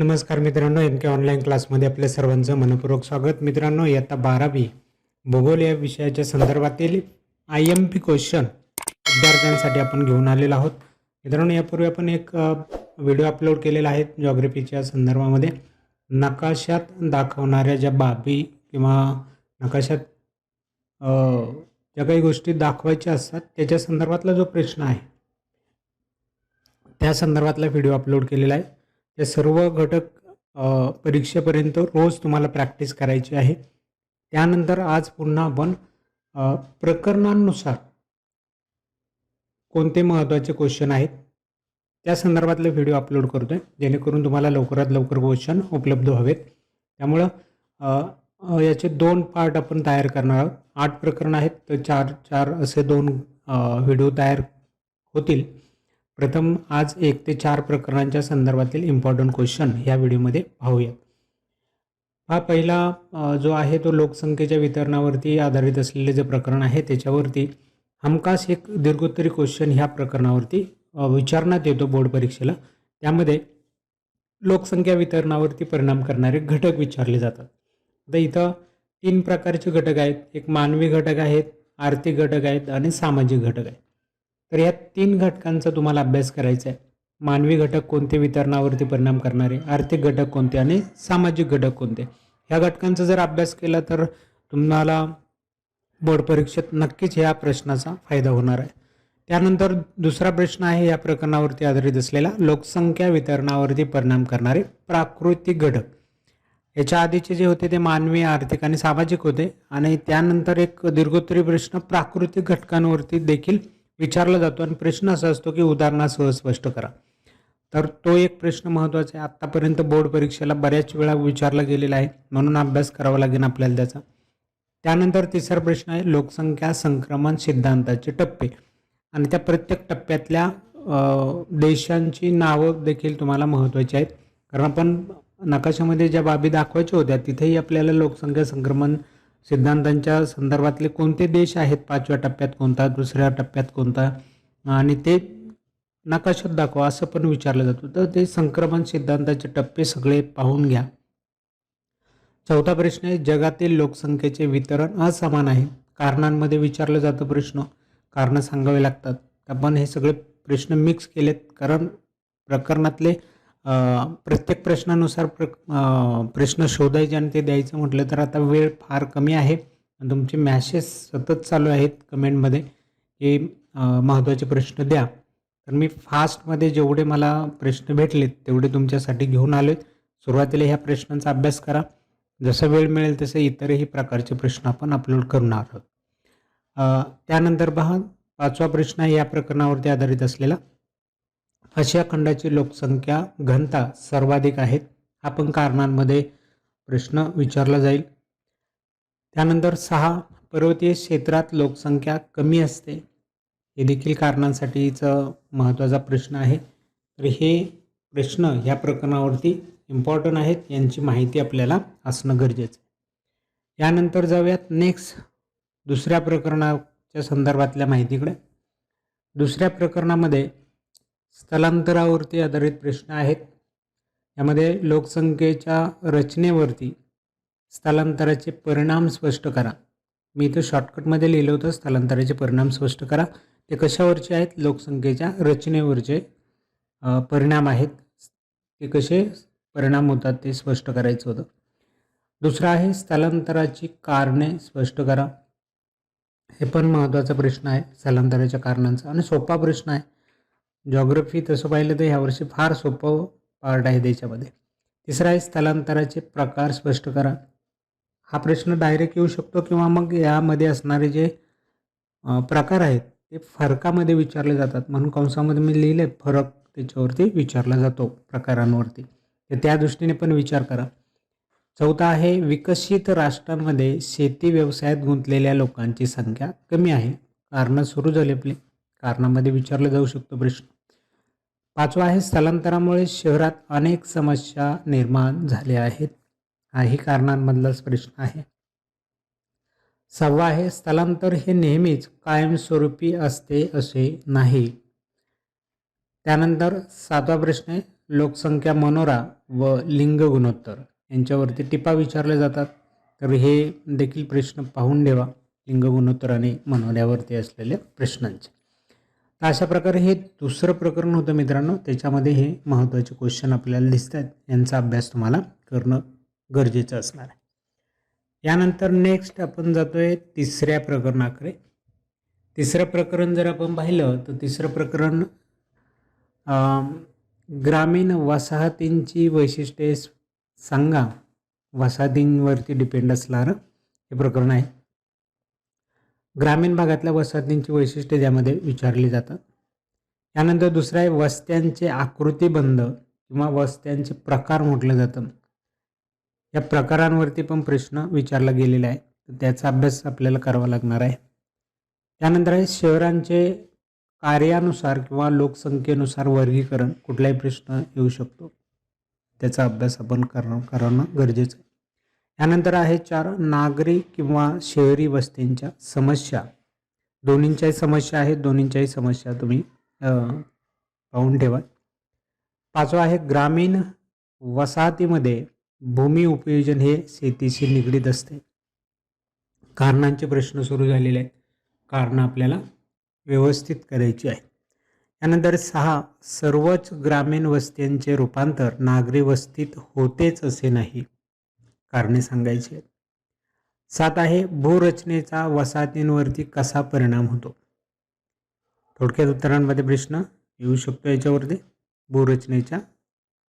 नमस्कार मित्रांनो एम के ऑनलाईन क्लासमध्ये आपल्या सर्वांचं मनपूर्वक स्वागत. मित्रांनो इयत्ता बारावी भूगोल या विषयाच्या संदर्भातील आय एम पी क्वेश्चन विद्यार्थ्यांसाठी आपण घेऊन आलेलो आहोत. मित्रांनो यापूर्वी आपण एक व्हिडिओ अपलोड केलेला आहे जॉग्रफीच्या संदर्भामध्ये. नकाशात दाखवणाऱ्या ज्या बाबी किंवा नकाशात ज्या काही गोष्टी दाखवायच्या असतात त्याच्या संदर्भातला जो प्रश्न आहे त्या संदर्भातला व्हिडिओ अपलोड केलेला आहे. ते सर्व घटक परीक्षेपर्यंत रोज तुम्हाला प्रॅक्टिस करायची आहे. त्यानंतर आज पुन्हा आपण प्रकरणांनुसार कोणते महत्त्वाचे क्वेश्चन आहेत त्या संदर्भातले व्हिडिओ अपलोड करतो आहे जेणेकरून तुम्हाला लवकरात लवकर क्वेश्चन उपलब्ध व्हावेत. त्यामुळं याचे दोन पार्ट आपण तयार करणार आहोत. आठ प्रकरण आहेत तर चार चार असे दोन व्हिडिओ तयार होतील. प्रथम आज एक ते चार प्रकरणांच्या संदर्भातील इम्पॉर्टंट क्वेश्चन या व्हिडिओमध्ये पाहूयात. हा पहिला जो आहे तो लोकसंख्येच्या वितरणावरती आधारित असलेले जे प्रकरण आहे त्याच्यावरती हमखास एक दीर्घोत्तरी क्वेश्चन ह्या प्रकरणावरती विचारण्यात येतो बोर्ड परीक्षेला. त्यामध्ये लोकसंख्या वितरणावरती परिणाम करणारे घटक विचारले जातात. आता इथं तीन प्रकारचे घटक आहेत. एक मानवी घटक आहेत आर्थिक घटक आहेत आणि सामाजिक घटक आहेत. तर या तीन घटकांचा तुम्हाला अभ्यास करायचा आहे. मानवी घटक कोणते वितरणावरती परिणाम करणारे? आर्थिक घटक कोणते आणि सामाजिक घटक कोणते? ह्या घटकांचा जर अभ्यास केला तर तुम्हाला बोर्ड परीक्षेत नक्कीच ह्या प्रश्नाचा फायदा होणार आहे. त्यानंतर दुसरा प्रश्न आहे या प्रकरणावरती आधारित असलेला लोकसंख्या वितरणावरती परिणाम करणारे प्राकृतिक घटक. याच्या आधीचे जे होते ते मानवी आर्थिक आणि सामाजिक होते आणि त्यानंतर एक दीर्घोत्तरी प्रश्न प्राकृतिक घटकांवरती देखील विचारला जातो आणि प्रश्न असा असतो की उदाहरणासह स्पष्ट करा. तर तो एक प्रश्न महत्त्वाचा आहे. आत्तापर्यंत बोर्ड परीक्षेला बऱ्याच वेळा विचारला गेलेला आहे. म्हणून अभ्यास करावा लागेल आपल्याला त्याचा. त्यानंतर तिसरा प्रश्न आहे लोकसंख्या संक्रमण सिद्धांताचे टप्पे. आणि त्या प्रत्येक टप्प्यातल्या देशांची नावं देखील तुम्हाला महत्त्वाची आहेत. कारण आपण नकाशामध्ये ज्या बाबी दाखवायच्या होत्या तिथेही आपल्याला लोकसंख्या संक्रमण सिद्धांतांच्या संदर्भातले कोणते देश आहेत? पाचव्या टप्प्यात कोणता दुसऱ्या टप्प्यात कोणता? आणि ते नकाशात दाखवा असं पण विचारलं जातं. तर ते संक्रमण सिद्धांताचे टप्पे सगळे पाहून घ्या. चौथा प्रश्न आहे जगातील लोकसंख्येचे वितरण असमान आहे. कारणांमध्ये विचारलं जातं प्रश्न. कारणं सांगावे लागतात. आपण हे सगळे प्रश्न मिक्स केलेत. कारण प्रकरणातले प्रत्येक प्रश्नानुसार प्र प्रश्न शोधायचे आणि ते द्यायचं म्हटलं तर आता वेळ फार कमी आहे. आणि तुमचे मॅसेज सतत चालू आहेत कमेंटमध्ये की महत्त्वाचे प्रश्न द्या. तर मी फास्टमध्ये जेवढे मला प्रश्न भेटलेत तेवढे तुमच्यासाठी घेऊन आलो आहेत सुरुवातीला ह्या प्रश्नांचा अभ्यास करा. जसं वेळ मिळेल तसे इतरही प्रकारचे प्रश्न आपण अपलोड करणार आहोत. त्यानंतर पहा पाचवा प्रश्न आहे या प्रकरणावरती आधारित असलेला. आशिया खंडाची लोकसंख्या घनता सर्वाधिक आहेत. आपण कारणांमध्ये प्रश्न विचारला जाईल. त्यानंतर सहा पर्वतीय क्षेत्रात लोकसंख्या कमी असते. हे देखील कारणांसाठीचं महत्त्वाचा प्रश्न आहे. तर हे प्रश्न ह्या प्रकरणावरती इम्पॉर्टंट आहेत यांची माहिती आपल्याला असणं गरजेचं आहे. यानंतर जाऊयात नेक्स्ट दुसऱ्या प्रकरणाच्या संदर्भातल्या माहितीकडे. दुसऱ्या प्रकरणामध्ये स्थलांतरावरती आधारित प्रश्न आहेत. यामध्ये लोकसंख्येच्या रचनेवरती स्थलांतराचे परिणाम स्पष्ट करा. मी इथं शॉर्टकटमध्ये लिहिलं होतं स्थलांतराचे परिणाम स्पष्ट करा. ते कशावरचे आहेत? लोकसंख्येच्या रचनेवरचे परिणाम आहेत. ते कसे परिणाम होतात ते स्पष्ट करायचं होतं. दुसरं आहे स्थलांतराची कारणे स्पष्ट करा. हे पण महत्त्वाचा प्रश्न आहे स्थलांतराच्या कारणांचा. आणि सोपा प्रश्न आहे जॉग्रफी तसं पाहिलं तर ह्यावर्षी फार सोपं पार्ट आहे त्याच्यामध्ये. तिसरा आहे स्थलांतराचे प्रकार स्पष्ट करा. हा प्रश्न डायरेक्ट येऊ शकतो किंवा मग यामध्ये असणारे जे प्रकार आहेत ते फरकामध्ये विचारले जातात. म्हणून कंसामध्ये मी लिहिले फरक त्याच्यावरती विचारला जातो प्रकारांवरती. तर त्या दृष्टीने पण विचार करा. चौथा आहे विकसित राष्ट्रांमध्ये शेती व्यवसायात गुंतलेल्या लोकांची संख्या कमी आहे. कारणं सुरू झाले आपली. कारणामध्ये विचारलं जाऊ शकतो प्रश्न. पाचवा आहे स्थलांतरामुळे शहरात अनेक समस्या निर्माण झाल्या आहेत. हाही कारणांमधलाच प्रश्न आहे. सहावा आहे स्थलांतर हे नेहमीच कायमस्वरूपी असते असे नाही. त्यानंतर सातवा प्रश्न आहे लोकसंख्या मनोरा व लिंग गुणोत्तर यांच्यावरती टिपा विचारले जातात. तर हे देखील प्रश्न पाहून ठेवा लिंग गुणोत्तर आणि मनोऱ्यावरती असलेल्या प्रश्नांचे. तर अशा प्रकारे हे दुसरं प्रकरण होतं मित्रांनो. त्याच्यामध्ये हे महत्त्वाचे क्वेश्चन आपल्याला दिसत आहेत यांचा अभ्यास तुम्हाला करणं गरजेचं असणार आहे. यानंतर नेक्स्ट आपण जातोय तिसऱ्या प्रकरणाकडे. तिसरं प्रकरण जर आपण पाहिलं तर तिसरं प्रकरण ग्रामीण वसाहतींची वैशिष्ट्ये सांगा. वसाहतींवरती डिपेंड असणारं हे प्रकरण आहे. ग्रामीण भागातल्या वसाहतींची वैशिष्ट्ये त्यामध्ये विचारली जातात. यानंतर दुसरं आहे वस्त्यांचे आकृतिबंध किंवा वस्त्यांचे प्रकार म्हटलं जातं. या प्रकारांवरती पण प्रश्न विचारला गेलेला आहे. तर त्याचा अभ्यास आपल्याला करावा लागणार आहे. त्यानंतर आहे शहरांचे कार्यानुसार किंवा लोकसंख्येनुसार वर्गीकरण कुठलाही प्रश्न येऊ शकतो. त्याचा अभ्यास आपण करणं करणं गरजेचं आहे. यानंतर आहे चार नागरी किंवा शहरी वस्तींच्या समस्या. दोन्हींच्याही समस्या आहेत दोन्हींच्याही समस्या तुम्ही पाहून ठेवा पाचवा आहे ग्रामीण वसाहतीमध्ये भूमी उपयोजन हे शेतीशी निगडीत असते. कारणांचे प्रश्न सुरू झालेले आहेत. कारणं आपल्याला व्यवस्थित करायची आहे त्यानंतर सहा सर्वच ग्रामीण वस्त्यांचे रूपांतर नागरी वस्तीत होतेच असे नाही. कारणे सांगायची आहेत. सात आहे भूरचनेचा वसाहतींवरती कसा परिणाम होतो? थोडक्यात उत्तरांमध्ये प्रश्न येऊ शकतो याच्यावरती. भूरचनेच्या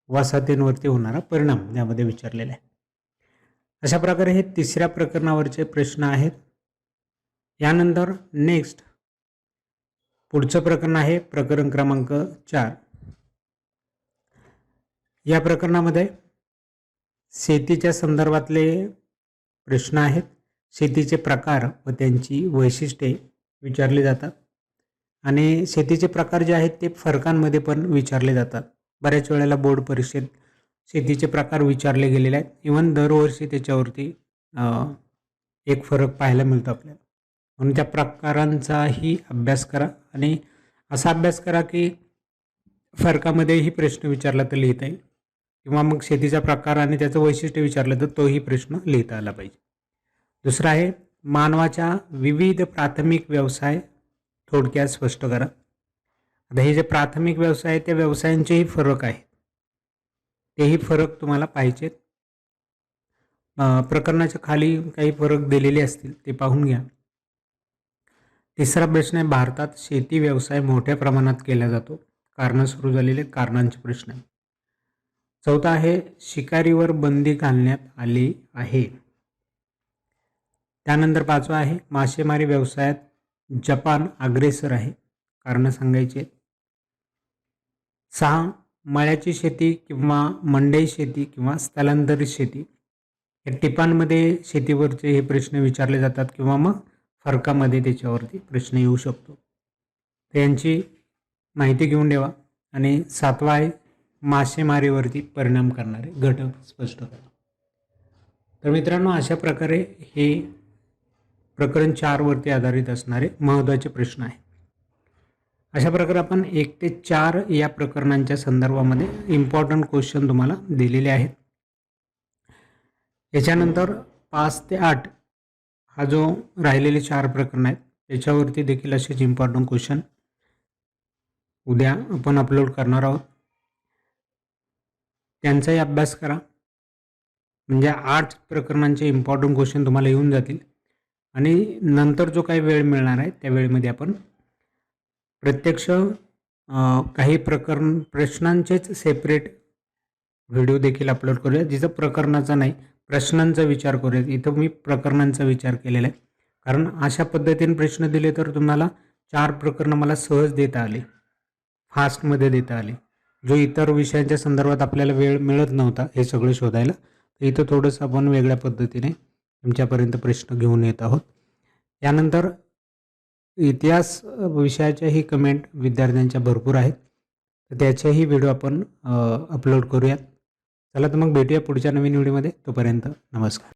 वसाहतींवरती होणारा परिणाम यामध्ये विचारलेला आहे. अशा प्रकारे हे तिसऱ्या प्रकरणावरचे प्रश्न आहेत. यानंतर नेक्स्ट. पुढचं प्रकरण आहे प्रकरण क्रमांक चार. या प्रकरणामध्ये शेतीच्या संदर्भातले प्रश्न आहेत. शेतीचे प्रकार व त्यांची वैशिष्ट्ये विचारली जातात. आणि शेतीचे प्रकार जे आहेत ते फरकांमध्ये पण विचारले जातात. बऱ्याच वेळेला बोर्ड परीक्षेत शेतीचे प्रकार विचारले गेलेले आहेत. इवन दरवर्षी त्याच्यावरती एक फरक पाहायला मिळतो आपल्याला. म्हणून त्या प्रकारांचाही अभ्यास करा. आणि असा अभ्यास करा की फरकामध्येही प्रश्न विचारला तर लिहिता येईल. किंवा मग शेतीचा प्रकार आणि त्याचं वैशिष्ट्य विचारलं तर तोही प्रश्न लिहिता आला पाहिजे. दुसरा आहे मानवाच्या विविध प्राथमिक व्यवसाय थोडक्यात स्पष्ट करा. आता हे जे प्राथमिक व्यवसाय आहेत त्या व्यवसायांचेही फरक आहेत. तेही फरक तुम्हाला पाहिजेत प्रकरणाच्या खाली काही फरक दिलेले असतील ते पाहून घ्या. तिसरा प्रश्न आहे भारतात शेती व्यवसाय मोठ्या प्रमाणात केला जातो. कारणं सुरू झालेले कारणांचे प्रश्न आहे चौथा आहे शिकारीवर बंदी घालण्यात आली आहे. त्यानंतर पाचवा आहे मासेमारी व्यवसायात जपान अग्रेसर आहे. कारणं सांगायचे सहा मळ्याची शेती किंवा मंडई शेती किंवा स्थलांतरित शेती. या टिपांमध्ये शेतीवरचे हे प्रश्न विचारले जातात किंवा मग फरकामध्ये त्याच्यावरती प्रश्न येऊ शकतो. तर यांची माहिती घेऊन ठेवा. आणि सातवा आहे मासेमारीवरती परिणाम करणारे घटक स्पष्ट होतात. तर मित्रांनो अशा प्रकारे हे प्रकरण चारवरती आधारित असणारे महत्त्वाचे प्रश्न आहे अशा प्रकारे आपण एक ते चार या प्रकरणांच्या संदर्भामध्ये इम्पॉर्टंट क्वेश्चन तुम्हाला दिलेले आहेत. याच्यानंतर पाच ते आठ हा जो राहिलेले चार प्रकरण आहेत त्याच्यावरती देखील असेच इम्पॉर्टंट क्वेश्चन उद्या आपण अपलोड करणार आहोत. त्यांचाही अभ्यास करा. म्हणजे आठ प्रकरणांचे इम्पॉर्टंट क्वेश्चन तुम्हाला येऊन जातील. आणि नंतर जो काही वेळ मिळणार आहे त्या वेळेमध्ये आपण प्रत्यक्ष काही प्रकरण प्रश्नांचेच सेपरेट व्हिडिओ देखील अपलोड करूया. जिथं प्रकरणाचा नाही प्रश्नांचा विचार करूयात. इथं मी प्रकरणांचा विचार केलेला आहे. कारण अशा पद्धतीने प्रश्न दिले तर तुम्हाला चार प्रकरणं मला सहज देता आले. फास्टमध्ये देता आले. जो इतर विषयांच्या संदर्भात आपल्याला वेळ मिळत नव्हता हे सगळं शोधायला तर इथं थोडंसं आपण वेगळ्या पद्धतीने तुमच्यापर्यंत प्रश्न घेऊन येत आहोत. यानंतर इतिहास विषयाच्याही कमेंट विद्यार्थ्यांच्या भरपूर आहेत. तर त्याच्याही व्हिडिओ आपण अपलोड करूयात. चला तर मग भेटूया पुढच्या नवीन व्हिडिओमध्ये तोपर्यंत नमस्कार.